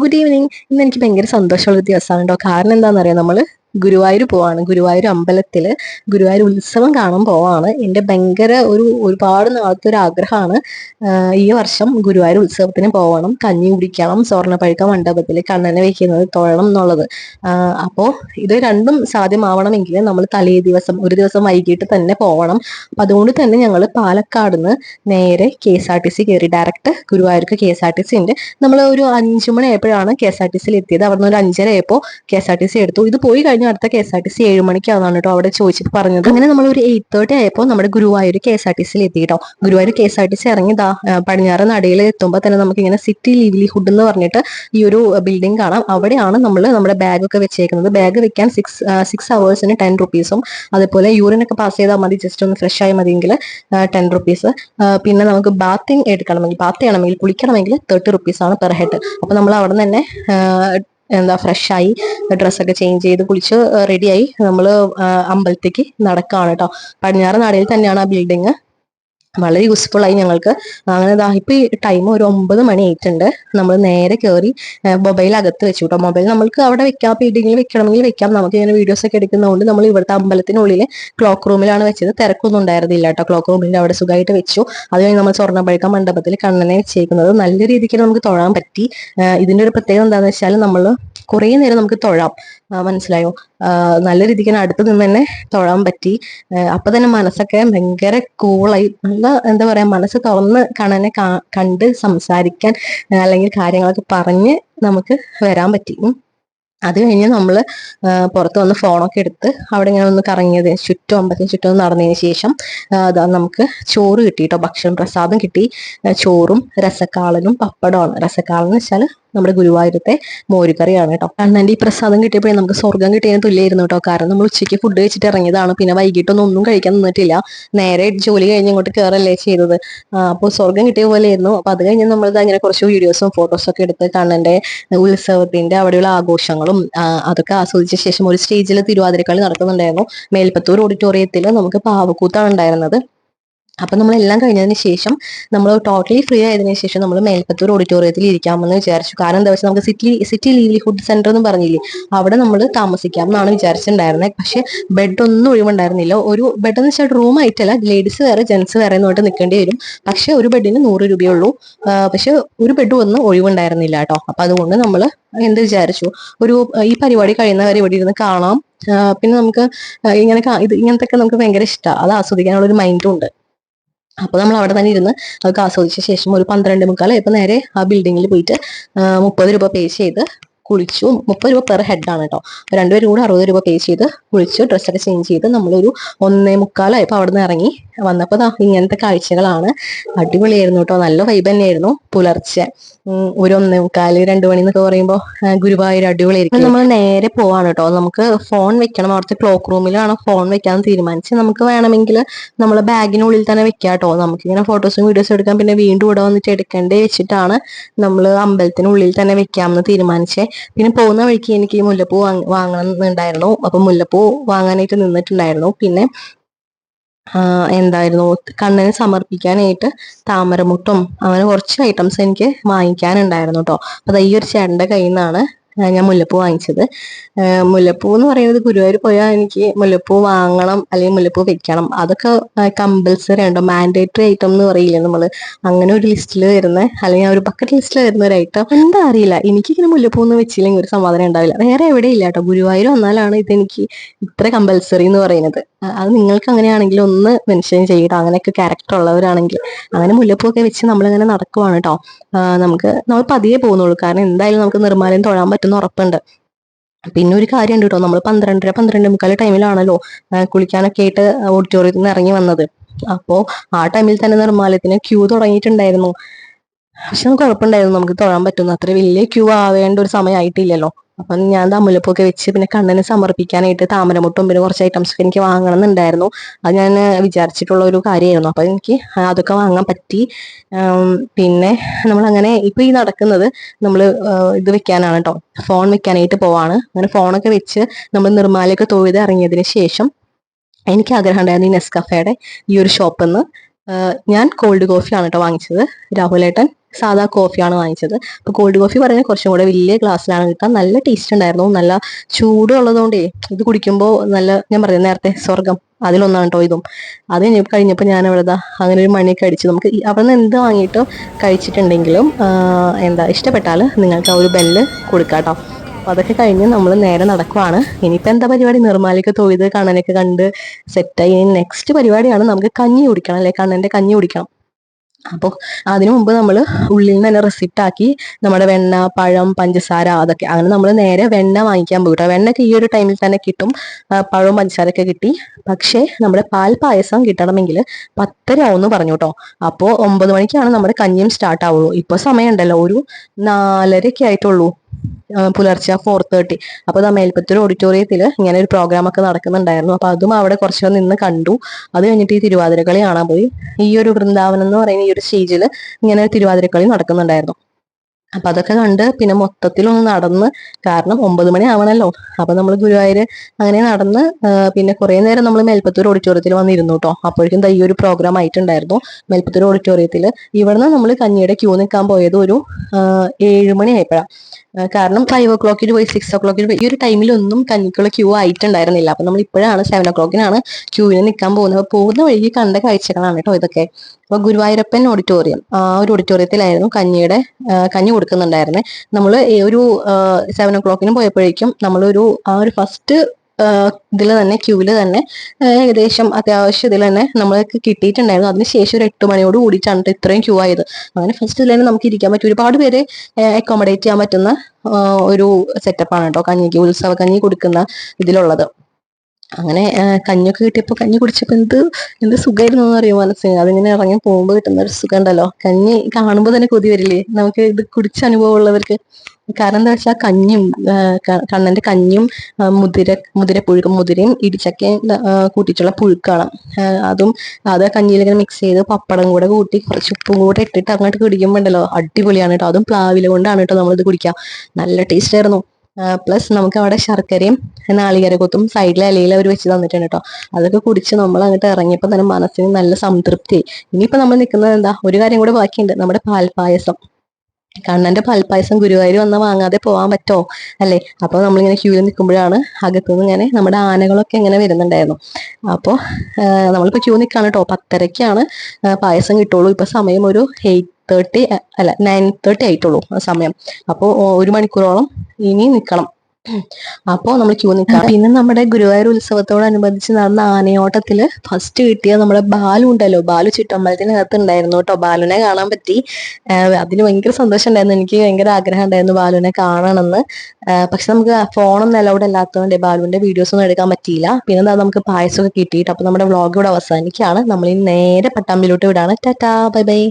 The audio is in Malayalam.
ഗുഡ് ഈവനിങ് ഇന്ന് എനിക്ക് ഭയങ്കര സന്തോഷമുള്ള ദിവസമാണ് കേട്ടോ കാരണം എന്താണെന്നറിയാം നമ്മൾ ഗുരുവായൂർ പോവാണ്. ഗുരുവായൂർ അമ്പലത്തിൽ ഗുരുവായൂർ ഉത്സവം കാണാൻ പോവാണ്. എന്റെ ഭയങ്കര ഒരു ഒരുപാട് നാളത്തെ ഒരു ആഗ്രഹമാണ്. ഈ വർഷം ഗുരുവായൂർ ഉത്സവത്തിന് പോവണം. കഞ്ഞി കുടിക്കണം സ്വർണപ്പഴുക്ക മണ്ഡപത്തിൽ കണ്ണനെ വെക്കുന്നത് തൊഴണം എന്നുള്ളത്. അപ്പോൾ ഇത് രണ്ടും സാധ്യമാവണമെങ്കിൽ നമ്മൾ തലേ ദിവസം ഒരു ദിവസം വൈകിട്ട് തന്നെ പോവണം. അപ്പം അതുകൊണ്ട് തന്നെ ഞങ്ങൾ പാലക്കാട് നിന്ന് നേരെ K S R T C കയറി. Direct ഗുരുവായൂർക്ക് K S R T C ഉണ്ട്. നമ്മൾ ഒരു അഞ്ചു മണി ആയപ്പോഴാണ് കെ എസ് ആർ ടി സിയിൽ എത്തിയത് അവിടെ നിന്ന് ഒരു അഞ്ചര ആയപ്പോൾ K S R T C എടുത്തു. ഇത് പോയി കഴിഞ്ഞ അടുത്ത K S R T C ഏഴ് മണിക്കാണ് കേട്ടോ അവിടെ ചോദിച്ചിട്ട് പറഞ്ഞത്. അങ്ങനെ നമ്മൾ ഒരു എയ്റ്റ് തേർട്ടി ആയപ്പോൾ നമ്മുടെ Guruvayur K S R T സിയിൽ എത്തി കേട്ടോ Guruvayur K S R T C ഇറങ്ങി പടിഞ്ഞാറ് നടയിൽ എത്തുമ്പോൾ തന്നെ നമുക്ക് ഇങ്ങനെ സിറ്റി ലിവ്ലിഹുഡ് എന്ന് പറഞ്ഞിട്ട് ഈ ഒരു ബിൽഡിംഗ് കാണാം. അവിടെയാണ് നമ്മൾ നമ്മുടെ ബാഗ് ഒക്കെ വെച്ചേക്കുന്നത്. ബാഗ് വെക്കാൻ സിക്സ് സിക്സ് അവേഴ്സിന് ടെൻ റുപ്പീസും അതുപോലെ യൂറിൻ ഒക്കെ പാസ് ചെയ്താൽ മതി. ജസ്റ്റ് ഒന്ന് ഫ്രഷ് ആയി മതിയെങ്കിൽ ടെൻ റുപ്പീസ് പിന്നെ നമുക്ക് ബാത്തിങ് എടുക്കണമെങ്കിൽ ബാത്ത് ചെയ്യണമെങ്കിൽ കുളിക്കണമെങ്കിൽ തേർട്ടി റുപ്പീസ് ആണ് പെർ ഹെഡ് അപ്പൊ നമ്മൾ അവിടെ തന്നെ എന്താ ഫ്രഷായി ഡ്രസ്സൊക്കെ ചേഞ്ച് ചെയ്ത് കുളിച്ച് റെഡിയായി നമ്മൾ അമ്പലത്തേക്ക് നടക്കുകയാണ് കേട്ടോ പടിഞ്ഞാറ് നടയിൽ തന്നെയാണ് ആ ബിൽഡിങ് വളരെ യൂസ്ഫുൾ ആയി ഞങ്ങൾക്ക്. അങ്ങനെ ദാ ഇപ്പൊ ഈ ടൈം ഒരു ഒമ്പത് മണി ആയിട്ടുണ്ട്. നമ്മൾ നേരെ കയറി മൊബൈൽ അകത്ത് വെച്ചു കേട്ടോ മൊബൈൽ നമ്മൾക്ക് അവിടെ വെക്കാം ബിൽഡിങ്ങിൽ വെക്കണമെങ്കിൽ വെക്കാം. നമുക്ക് ഇങ്ങനെ വീഡിയോസ് ഒക്കെ എടുക്കുന്നതുകൊണ്ട് നമ്മൾ ഇവിടുത്തെ അമ്പലത്തിനുള്ളിൽ ക്ലോക്ക് റൂമിലാണ് വെച്ചത്. തിരക്കൊന്നും ഉണ്ടായിരുന്നില്ല കേട്ടോ. ക്ലോക്ക് റൂമിൽ അവിടെ സുഖമായിട്ട് വെച്ചു. അത് നമ്മൾ സ്വർണപ്പഴുക്ക മണ്ഡപത്തിൽ കണ്ണനെ വെച്ചേക്കുന്നത്. നല്ല രീതിക്ക് നമുക്ക് തൊഴാൻ പറ്റി. ഇതിന്റെ ഒരു പ്രത്യേകത എന്താണെന്ന് വെച്ചാൽ നമ്മൾ കുറേ നേരം നമുക്ക് തൊഴാം. മനസ്സിലായോ? നല്ല രീതിക്ക് അടുത്ത് നിന്ന് തന്നെ തൊഴാൻ പറ്റി. അപ്പൊ തന്നെ മനസ്സൊക്കെ ഭയങ്കര കൂളായി. നല്ല എന്താ പറയാ മനസ്സ് തുറന്ന് കാണാനെ കണ്ട് സംസാരിക്കാൻ അല്ലെങ്കിൽ കാര്യങ്ങളൊക്കെ പറഞ്ഞ് നമുക്ക് വരാൻ പറ്റി. അത് കഴിഞ്ഞ് നമ്മൾ പുറത്ത് വന്ന് ഫോണൊക്കെ എടുത്ത് അവിടെ ഇങ്ങനെ ഒന്ന് കറങ്ങിയത് ചുറ്റും അമ്പലത്തിന് ചുറ്റും നടന്നതിന് ശേഷം നമുക്ക് ചോറ് കിട്ടി കേട്ടോ. ഭക്ഷണം പ്രസാദം കിട്ടി. ചോറും രസക്കാളനും പപ്പടമാണ് രസക്കാളെന്ന് വെച്ചാൽ നമ്മുടെ ഗുരുവായൂരത്തെ മോരുകറിയാണ് കേട്ടോ. അണ്ണന്റെ ഈ പ്രസാദം കിട്ടിയപ്പോഴേ നമുക്ക് സ്വർഗം കിട്ടിയതിന് തുല്യമായിരുന്നു കേട്ടോ. കാരണം നമ്മൾ ഉച്ചയ്ക്ക് ഫുഡ് കഴിച്ചിട്ട് ഇറങ്ങിയതാണ്. പിന്നെ വൈകിട്ടൊന്നും ഒന്നും കഴിക്കാൻ നിന്നിട്ടില്ല. നേരെ ജോലി കഴിഞ്ഞ് ഇങ്ങോട്ട് കയറല്ലേ ചെയ്തത്. അപ്പോൾ സ്വർഗം കിട്ടിയ പോലെയായിരുന്നു. അപ്പോൾ അത് കഴിഞ്ഞ് നമ്മൾ അങ്ങനെ കുറച്ച് വീഡിയോസും ഫോട്ടോസും ഒക്കെ എടുത്ത് കണ്ണന്റെ ഉത്സവത്തിന്റെ അവിടെയുള്ള ആഘോഷങ്ങളും അതൊക്കെ ആസ്വദിച്ച ശേഷം ഒരു സ്റ്റേജിൽ തിരുവാതിരക്കളി നടക്കുന്നുണ്ടായിരുന്നു. മേൽപ്പത്തൂർ ഓഡിറ്റോറിയത്തിൽ നമുക്ക് പാവക്കൂത്താണ് ഉണ്ടായിരുന്നത്. അപ്പൊ നമ്മളെല്ലാം കഴിഞ്ഞതിന് ശേഷം നമ്മൾ ടോട്ടലി ഫ്രീ ആയതിന് ശേഷം നമ്മൾ മേൽപ്പത്തൂർ ഓഡിറ്റോറിയത്തിൽ ഇരിക്കാമെന്ന് വിചാരിച്ചു. കാരണം എന്താ വെച്ചാൽ നമുക്ക് സിറ്റി സിറ്റി ലീവ്ലിഹുഡ് സെന്റർ എന്ന് പറഞ്ഞില്ലേ അവിടെ നമ്മൾ താമസിക്കാം എന്നാണ് വിചാരിച്ചിട്ടുണ്ടായിരുന്നത് പക്ഷേ ബെഡ് ഒന്നും ഒഴിവുണ്ടായിരുന്നില്ല. ഒരു ബെഡ് എന്ന് വെച്ചാൽ റൂം ആയിട്ടല്ല ലേഡീസ് വേറെ ജെന്റ്സ് വേറെ എന്നിട്ട് നിൽക്കേണ്ടി വരും. പക്ഷേ ഒരു ബെഡിന് നൂറ് രൂപയുള്ളൂ പക്ഷേ ഒരു ബെഡ് ഒന്നും ഒഴിവുണ്ടായിരുന്നില്ല കേട്ടോ. അപ്പം അതുകൊണ്ട് നമ്മൾ എന്ത് വിചാരിച്ചു? ഒരു ഈ പരിപാടി കഴിയുന്നവരെ ഇവിടെ ഇരുന്ന് കാണാം. പിന്നെ നമുക്ക് ഇങ്ങനെ ഇത് ഇങ്ങനത്തെ നമുക്ക് ഭയങ്കര ഇഷ്ടമാണ് അത് ആസ്വദിക്കാനുള്ള ഒരു മൈൻഡും ഉണ്ട്. അപ്പോൾ നമ്മൾ അവിടെ തന്നെ ഇരുന്ന് അതൊക്കെ ആസ്വദിച്ച ശേഷം ഒരു പന്ത്രണ്ട് മുക്കാൽ ഇപ്പൊ നേരെ ആ ബിൽഡിങ്ങിൽ പോയിട്ട് മുപ്പത് രൂപ പേ ചെയ്ത് കുളിച്ചു. മുപ്പത് രൂപ പെർ ഹെഡാണ് കേട്ടോ രണ്ടുപേരും കൂടെ അറുപത് രൂപ പേ ചെയ്ത് കുളിച്ചു ഡ്രസ്സൊക്കെ ചേഞ്ച് ചെയ്ത് നമ്മളൊരു ഒന്നേ മുക്കാലായപ്പോൾ അവിടെ നിന്ന് ഇറങ്ങി. വന്നപ്പോൾ ഇങ്ങനത്തെ കാഴ്ചകളാണ്. അടിപൊളിയായിരുന്നു കേട്ടോ നല്ല വൈബ് തന്നെയായിരുന്നു പുലർച്ചെ. ഒരു ഒന്നേ മുക്കാൽ രണ്ടു മണി എന്നൊക്കെ പറയുമ്പോൾ ഗുരുവായൂർ അടിപൊളിയായിരിക്കും. നമ്മൾ നേരെ പോവാണ് കേട്ടോ നമുക്ക് ഫോൺ വെക്കണം. അവിടുത്തെ ക്ലോക്ക് റൂമിലാണ് ഫോൺ വെക്കാൻ തീരുമാനിച്ച് നമുക്ക് വേണമെങ്കിൽ നമ്മളെ ബാഗിനുള്ളിൽ തന്നെ വെക്കാം കേട്ടോ നമുക്കിങ്ങനെ ഫോട്ടോസും വീഡിയോസും എടുക്കാം. പിന്നെ വീണ്ടും ഇവിടെ വന്നിട്ട് എടുക്കേണ്ടേ വെച്ചിട്ടാണ് നമ്മൾ അമ്പലത്തിനുള്ളിൽ തന്നെ വെക്കാമെന്ന് തീരുമാനിച്ചേ. പിന്നെ പോകുന്ന വഴിക്ക് എനിക്ക് മുല്ലപ്പൂ വാങ്ങണം എന്നുണ്ടായിരുന്നു അപ്പൊ മുല്ലപ്പൂ വാങ്ങാനായിട്ട് നിന്നിട്ടുണ്ടായിരുന്നു. പിന്നെ എന്തായിരുന്നു? കണ്ണന് സമർപ്പിക്കാനായിട്ട് താമരമുട്ടും അങ്ങനെ കുറച്ച് ഐറ്റംസ് എനിക്ക് വാങ്ങിക്കാനുണ്ടായിരുന്നു കേട്ടോ അപ്പൊ ഈ ഒരു ചേട്ടന്റെ കയ്യിൽ നിന്നാണ് ഞാൻ മുല്ലപ്പൂ വാങ്ങിച്ചത്. മുല്ലപ്പൂ എന്ന് പറയുന്നത് ഗുരുവായൂർ പോയാൽ എനിക്ക് മുല്ലപ്പൂ വാങ്ങണം അല്ലെങ്കിൽ മുല്ലപ്പൂ വെക്കണം. അതൊക്കെ കമ്പൽസറി ഉണ്ടോ മാൻഡേറ്ററി ഐറ്റം എന്ന് പറയില്ലേ നമ്മൾ അങ്ങനെ ഒരു ലിസ്റ്റിൽ വരുന്ന അല്ലെങ്കിൽ ഒരു ബക്കറ്റ് ലിസ്റ്റിൽ വരുന്ന ഒരു ഐറ്റം എന്താ അറിയില്ല. എനിക്കിങ്ങനെ മുല്ലപ്പൂ ഒന്നും വെച്ചില്ലെങ്കിൽ ഒരു സമാധാനം ഉണ്ടാവില്ല. വേറെ എവിടെ ഇല്ല കേട്ടോ. ഗുരുവായൂർ വന്നാലാണ് ഇതെനിക്ക് ഇത്ര കമ്പൽസറി എന്ന് പറയുന്നത്. അത് നിങ്ങൾക്ക് അങ്ങനെയാണെങ്കിൽ ഒന്ന് മെൻഷൻ ചെയ്യട്ടോ അങ്ങനെയൊക്കെ ക്യാരക്ടർ ഉള്ളവരാണെങ്കിൽ. അങ്ങനെ മുല്ലപ്പൂ ഒക്കെ വെച്ച് നമ്മളിങ്ങനെ നടക്കുവാണ് കേട്ടോ. നമുക്ക് നമ്മൾ പതിയെ പോകുന്നുള്ളൂ. കാരണം എന്തായാലും നമുക്ക് നിർമ്മാലയം തൊഴാൻ പറ്റുന്ന ഉറപ്പുണ്ട്. പിന്നെ ഒരു കാര്യം ഉണ്ട് കേട്ടോ നമ്മൾ പന്ത്രണ്ടര പന്ത്രണ്ട് മുക്കാൽ ടൈമിലാണല്ലോ കുളിക്കാനൊക്കെ ആയിട്ട് ഓഡിറ്റോറിയത്തിൽ നിന്ന് ഇറങ്ങി വന്നത്. അപ്പോ ആ ടൈമിൽ തന്നെ നിർമ്മാലയത്തിന് ക്യൂ തുടങ്ങിയിട്ടുണ്ടായിരുന്നു. പക്ഷെ നമുക്ക് ഉറപ്പുണ്ടായിരുന്നു നമുക്ക് തൊഴാൻ പറ്റുന്നു. അത്ര വലിയ ക്യൂ ആവേണ്ട ഒരു സമയമായിട്ടില്ലല്ലോ അപ്പൊ ഞാൻ തമ്മിലപ്പൊക്കെ വെച്ച് പിന്നെ കണ്ണന് സമർപ്പിക്കാനായിട്ട് താമരമുട്ടും പിന്നെ കുറച്ച് ഐറ്റംസ് ഒക്കെ എനിക്ക് വാങ്ങണം എന്നുണ്ടായിരുന്നു അത് ഞാൻ വിചാരിച്ചിട്ടുള്ള ഒരു കാര്യമായിരുന്നു. അപ്പൊ എനിക്ക് അതൊക്കെ വാങ്ങാൻ പറ്റി. പിന്നെ നമ്മൾ അങ്ങനെ ഇപ്പൊ ഈ നടക്കുന്നത് നമ്മൾ ഇത് വെക്കാനാണ് കേട്ടോ ഫോൺ വെക്കാനായിട്ട് പോവാണ്. അങ്ങനെ ഫോണൊക്കെ വെച്ച് നമ്മൾ നിർമ്മാലയൊക്കെ തൊഴുത് ഇറങ്ങിയതിന് ശേഷം എനിക്ക് ആഗ്രഹം ഉണ്ടായിരുന്നു ഈ നെസ്കഫയുടെ ഈ ഒരു ഷോപ്പിൽ നിന്ന് ഞാൻ കോൾഡ് കോഫിയാണ് കേട്ടോ വാങ്ങിച്ചത്. രാഹുലേട്ടൻ സാധാ കോഫിയാണ് വാങ്ങിച്ചത്. അപ്പോൾ കോൾഡ് കോഫി പറഞ്ഞാൽ കുറച്ചും കൂടെ വലിയ ഗ്ലാസ്സിലാണ് കിട്ടാൻ നല്ല ടേസ്റ്റ് ഉണ്ടായിരുന്നു. നല്ല ചൂടുള്ളതുകൊണ്ടേ ഇത് കുടിക്കുമ്പോൾ നല്ല ഞാൻ പറഞ്ഞു നേരത്തെ സ്വർഗം അതിലൊന്നാണ് കേട്ടോ ഇതും. അത് കഴിഞ്ഞപ്പോൾ ഞാൻ അവിടെ അങ്ങനെ ഒരു മണിയൊക്കെ അടിച്ചു നമുക്ക് അവിടെ നിന്ന് എന്ത് വാങ്ങിയിട്ടും കഴിച്ചിട്ടുണ്ടെങ്കിലും എന്താ ഇഷ്ടപ്പെട്ടാൽ നിങ്ങൾക്ക് ആ ഒരു ബെല്ല് കൊടുക്കാം കേട്ടോ അപ്പോൾ അതൊക്കെ കഴിഞ്ഞ് നമ്മൾ നേരെ നടക്കുവാണ്. ഇനിയിപ്പോൾ എന്താ പരിപാടി? നിർമ്മാലിക്ക് തൊഴുത് കണ്ണനൊക്കെ കണ്ട് സെറ്റായി ഇനി നെക്സ്റ്റ് പരിപാടിയാണ് നമുക്ക് കഞ്ഞി കുടിക്കണം അല്ലെ? കണ്ണന്റെ കഞ്ഞി കുടിക്കണം. അപ്പോൾ അതിനു മുമ്പ് നമ്മൾ ഉള്ളിൽ നിന്ന് തന്നെ റെസിപ്റ്റ് ആക്കി നമ്മുടെ വെണ്ണ പഴം പഞ്ചസാര അതൊക്കെ അങ്ങനെ നമ്മൾ നേരെ വെണ്ണ വാങ്ങിക്കാൻ പോയിട്ട് വെണ്ണയൊക്കെ ഈ ഒരു ടൈമിൽ തന്നെ കിട്ടും. പഴവും പഞ്ചസാരയൊക്കെ കിട്ടി. പക്ഷേ നമ്മുടെ പാൽ പായസം കിട്ടണമെങ്കിൽ പത്തര പറഞ്ഞു കേട്ടോ അപ്പോൾ ഒമ്പത് മണിക്കാണ് നമ്മുടെ കഞ്ഞിയും സ്റ്റാർട്ട് ആവുള്ളൂ. ഇപ്പോൾ സമയമുണ്ടല്ലോ. ഒരു നാലരയൊക്കെ ആയിട്ടുള്ളൂ. പുലർച്ചെ ഫോർ തേർട്ടി അപ്പോൾ ആ മേൽപ്പത്തൂർ ഓഡിറ്റോറിയത്തിൽ ഇങ്ങനെ ഒരു പ്രോഗ്രാം ഒക്കെ നടക്കുന്നുണ്ടായിരുന്നു. അപ്പോൾ അതും അവിടെ കുറച്ച് നിന്ന് കണ്ടു. അത് കഴിഞ്ഞിട്ട് ഈ തിരുവാതിരക്കളി കാണാൻ പോയി. ഈ ഒരു വൃന്ദാവനം എന്ന് പറയുന്ന ഈ ഒരു സ്റ്റേജിൽ ഇങ്ങനെ ഒരു തിരുവാതിരക്കളി നടക്കുന്നുണ്ടായിരുന്നു. അപ്പൊ അതൊക്കെ കണ്ട് പിന്നെ മൊത്തത്തിലൊന്ന് നടന്ന് കാരണം ഒമ്പത് മണി ആവണല്ലോ. അപ്പൊ നമ്മൾ ഗുരുവായൂര് അങ്ങനെ നടന്ന് പിന്നെ കുറെ നേരം നമ്മൾ മേൽപ്പത്തൂർ ഓഡിറ്റോറിയത്തിൽ വന്നിരുന്നു കേട്ടോ അപ്പോഴേക്കും ഈ ഒരു പ്രോഗ്രാം ആയിട്ടുണ്ടായിരുന്നു. മേൽപ്പത്തൂർ ഓഡിറ്റോറിയത്തിൽ ഇവിടുന്ന് നമ്മൾ കഞ്ഞിയുടെ ക്യൂ നിൽക്കാൻ പോയത് ഒരു ഏഴ് മണി ആയപ്പോഴാണ് കാരണം ഫൈവ് ഒ ക്ലോക്കിന് പോയി സിക്സ് ഒ ക്ലോക്കിന് പോയി. ഈ ഒരു ടൈമിലൊന്നും കഞ്ഞിക്കുള്ള ക്യൂ ആയിട്ടുണ്ടായിരുന്നില്ല. അപ്പൊ നമ്മൾ ഇപ്പോഴാണ് സെവൻ ഒ ക്ലോക്കിനാണ് ക്യൂവിന് നിൽക്കാൻ പോകുന്നത്. പോകുന്ന വഴിക്ക് കണ്ട കാഴ്ചകളാണ് കേട്ടോ ഇതൊക്കെ. അപ്പൊ ഗുരുവായൂരപ്പൻ ഓഡിറ്റോറിയം ആ ഒരു ഓഡിറ്റോറിയത്തിലായിരുന്നു കഞ്ഞിയുടെ കഞ്ഞി കൊടുക്കുന്നുണ്ടായിരുന്നത് നമ്മൾ ഒരു സെവൻ ഒ ക്ലോക്കിന് പോയപ്പോഴേക്കും നമ്മളൊരു ആ ഒരു ഫസ്റ്റ് ഇതിൽ തന്നെ ക്യൂവിൽ തന്നെ ഏകദേശം അത്യാവശ്യം ഇതിൽ തന്നെ നമ്മൾക്ക് കിട്ടിയിട്ടുണ്ടായിരുന്നു. അതിനുശേഷം ഒരു എട്ട് മണിയോട് കൂടിയിട്ടാണ് ഇത്രയും ക്യൂ ആയത്. അങ്ങനെ ഫസ്റ്റ് ഇതിൽ തന്നെ നമുക്ക് ഇരിക്കാൻ പറ്റും ഒരുപാട് പേരെ അക്കോമഡേറ്റ് ചെയ്യാൻ പറ്റുന്ന ഒരു സെറ്റപ്പാണ് കേട്ടോ കഞ്ഞിക്ക് ഉത്സവ കഞ്ഞി കൊടുക്കുന്ന ഇതിലുള്ളത്. അങ്ങനെ കഞ്ഞൊക്കെ കിട്ടിയപ്പോൾ കഞ്ഞി കുടിച്ചപ്പോൾ എന്ത് എന്ത് സുഖമായിരുന്നു എന്ന് അറിയോ മനസ്സിന്. അതിങ്ങനെ ഇറങ്ങി പോകുമ്പോൾ കിട്ടുന്ന ഒരു സുഖം ഉണ്ടല്ലോ. കഞ്ഞി കാണുമ്പോൾ തന്നെ കൊതി വരില്ലേ? നമുക്ക് ഇത് കുടിച്ച അനുഭവം ഉള്ളവർക്ക്. കാരണം എന്താ വെച്ചാൽ കഞ്ഞും കണ്ണന്റെ കഞ്ഞും മുതിര മുതിരപ്പുഴുക്കും മുതിരയും ഇടിച്ചക്കയും കൂട്ടിയിട്ടുള്ള പുഴുക്കാണ്. അതും അത് കഞ്ഞിയിലിങ്ങനെ മിക്സ് ചെയ്ത് പപ്പടം കൂടെ കൂട്ടി കുറച്ച് ഉപ്പും കൂടെ ഇട്ടിട്ട് അങ്ങോട്ട് കുടിക്കുമ്പോൾ ഉണ്ടല്ലോ അടിപൊളിയാണ് കേട്ടോ. അതും പ്ലാവില കൊണ്ടാണ് കേട്ടോ നമ്മളിത് കുടിക്കാം. നല്ല ടേസ്റ്റ് ആയിരുന്നു. പ്ലസ് നമുക്ക് അവിടെ ശർക്കരയും നാളികര കൊത്തും സൈഡിലെ ഇലയിൽ അവർ വെച്ച് തന്നിട്ടുണ്ട് കേട്ടോ. അതൊക്കെ കുടിച്ച് നമ്മൾ അങ്ങോട്ട് ഇറങ്ങിയപ്പോൾ തന്നെ മനസ്സിന് നല്ല സംതൃപ്തി ഇനിയിപ്പോൾ നമ്മൾ നിൽക്കുന്നത് എന്താ? ഒരു കാര്യം കൂടെ ബാക്കിയുണ്ട്. നമ്മുടെ പാൽപ്പായസം കണ്ണന്റെ പാൽപ്പായസം ഗുരുവായൂർ വന്ന വാങ്ങാതെ പോകാൻ പറ്റോ? അല്ലേ? അപ്പോൾ നമ്മളിങ്ങനെ ക്യൂവിൽ നിൽക്കുമ്പോഴാണ് അകത്തുനിന്ന് ഇങ്ങനെ നമ്മുടെ ആനകളൊക്കെ ഇങ്ങനെ വരുന്നുണ്ടായിരുന്നു. അപ്പോൾ നമ്മളിപ്പോൾ ക്യൂ നിൽക്കാണ് കേട്ടോ. പത്തരക്കാണ് പായസം കിട്ടുള്ളൂ ഇപ്പൊ സമയം ഒരു എയ്റ്റ് തേർട്ടി അല്ല നയൻ തേർട്ടി ആയിട്ടുള്ളൂ സമയം. അപ്പോൾ ഒരു മണിക്കൂറോളം ഇനി നിൽക്കണം. അപ്പോൾ നമ്മൾ ക്യൂ നിൽക്കാം പിന്നെ നമ്മുടെ ഗുരുവായൂർ ഉത്സവത്തോടനുബന്ധിച്ച് നടന്ന ആനയോട്ടത്തിൽ ഫസ്റ്റ് കിട്ടിയ നമ്മുടെ ബാലു ഉണ്ടല്ലോ. ബാലു ചുറ്റമ്പലത്തിനകത്ത് ഉണ്ടായിരുന്നു കേട്ടോ. ബാലുനെ കാണാൻ പറ്റി. അതിന് ഭയങ്കര സന്തോഷം ഉണ്ടായിരുന്നു എനിക്ക് ഭയങ്കര ആഗ്രഹം ഉണ്ടായിരുന്നു ബാലുവിനെ കാണണമെന്ന്. പക്ഷെ നമുക്ക് ഫോണൊന്നും അലൗഡ് അല്ലാത്തതുകൊണ്ട് ബാലുവിന്റെ വീഡിയോസ് ഒന്നും എടുക്കാൻ പറ്റിയില്ല. പിന്നെ നമുക്ക് പായസമൊക്കെ കിട്ടിയിട്ട് അപ്പൊ നമ്മുടെ വ്ളോഗ് ഇവിടെ അവസാനിക്കുകയാണ്. നമ്മൾ നേരെ പട്ടാമ്പിലോട്ട് വിടാണ്. Tata bye bye.